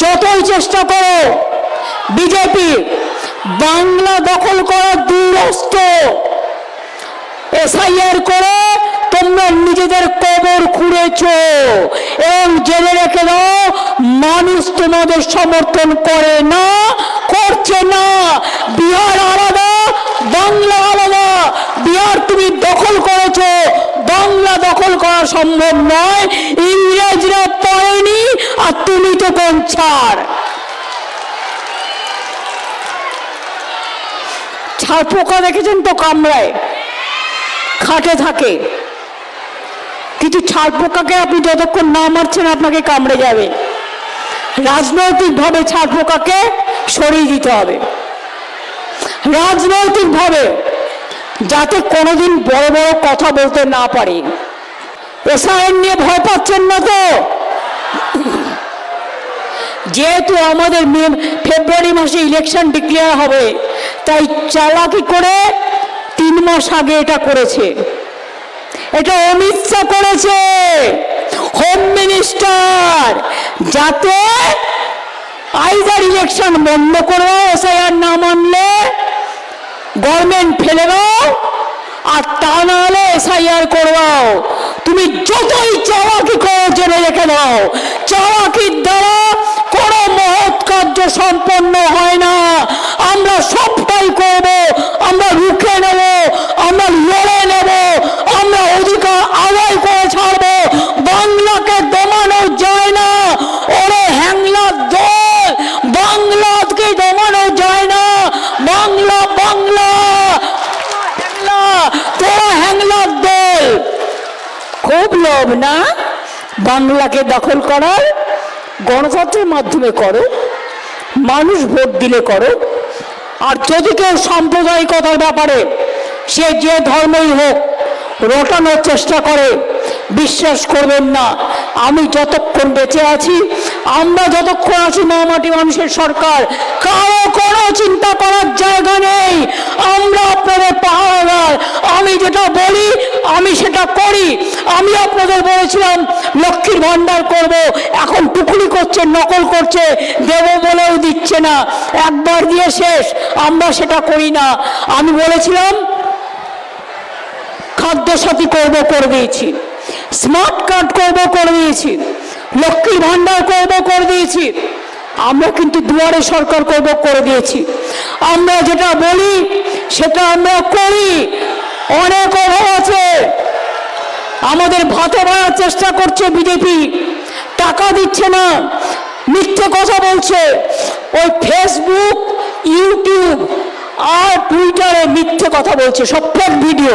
যতই চেষ্টা করো বিজেপি বাংলা দখল করার দুরস্ত। এসআইআর করে তোমরা নিজেদের কবর খুঁড়েছ এবং জেনে রেখে দাও, মানুষ তোমাদের সমর্থন করে না, করছে না। বিহার আলাদা, বাংলা আলাদা। বিহার তুমি দখল করেছ, বাংলা দখল করা সম্ভব নয়। ইংরেজরা পারেনি, আর তুমি কোন ছাড়। ছাড় পোকা দেখেছেন তো কামড়ায় খাটে থাকে। কিন্তু ছাড় পোকাকে আপনি যতক্ষণ না মারছেন আপনাকে কামড়ে যাবে। রাজনৈতিকভাবে ছাড় পোকাকে সরিয়ে দিতে হবে। রাজনৈতিকভাবে যাতে কোনোদিন বড় বড় কথা বলতে না পারে। এসআইএন নিয়ে ভয় পাচ্ছেন না তো? যেহেতু আমাদের ফেব্রুয়ারি মাসে ইলেকশন ডিক্লেয়ার হবে, তাই চালাকি করে তিন মাস আগে এটা করেছে। এটা অমিত শাহ করেছে। হোম মিনিস্টার যাতে আইদার ইলেকশন বন্ধ করো এসআইআর না মানলে গভর্নমেন্ট ফেলে দাও, আর তা না হলে এসআইআর করবাও। তুমি যতই চাওয়াকি করো, জেনে রেখে দাও। চাওয়াকির সম্পন্ন হয় না। আমরা সবটাই করব, আমরা রুখে নেব, আমরা লড়ে নেব, আমরা অধিকার আদায় করে ছাড়বো। বাংলাকে দমানো যায় না। ওরে হ্যাংলার দল, বাংলাকে দমানো যায় না। বাংলা বাংলা। হ্যাংলা, তোরা হ্যাংলার দল। খুব লোভ না? বাংলাকে দখল করার গণতন্ত্রের মাধ্যমে করো। মানুষ ভোট দিলে করো। আর যদি কেউ সাম্প্রদায়িকতার ব্যাপারে সে যে ধর্মই হোক, রটানোর চেষ্টা করে, বিশ্বাস করবেন না। আমি যতক্ষণ বেঁচে আছি, আমরা যতক্ষণ আছি মামাটি মানুষের সরকার, কারও কোনো চিন্তা করার জায়গা নেই। আমরা আপনাদের পাহাড়ার আমি যেটা বলি আমি সেটা করি। আমি আপনাদের বলেছিলাম, লক্ষ্মীর ভান্ডার করব। এখন টুকুলি করছে, নকল করছে, দেব বলেও দিচ্ছে না। একবার দিয়ে শেষ, আমরা সেটা করি না। আমি বলেছিলাম, খাদ্য সাথী করব, করে দিয়েছি। স্মার্ট কার্ড করব, করে দিয়েছি। লক্ষ্মীর ভান্ডার করব, করে দিয়েছি। আমরা কিন্তু দুয়ারে সরকার করব, করে দিয়েছি। আমরা যেটা বলি, সেটা আমরা করি। অনেক অভাব আছে। আমাদের ভাতে ভাড়ার চেষ্টা করছে বিজেপি টাকা দিচ্ছে না। মিথ্যে কথা বলছে। ওই ফেসবুক ইউটিউব আর টুইটারে মিথ্যে কথা বলছে। সব ভিডিও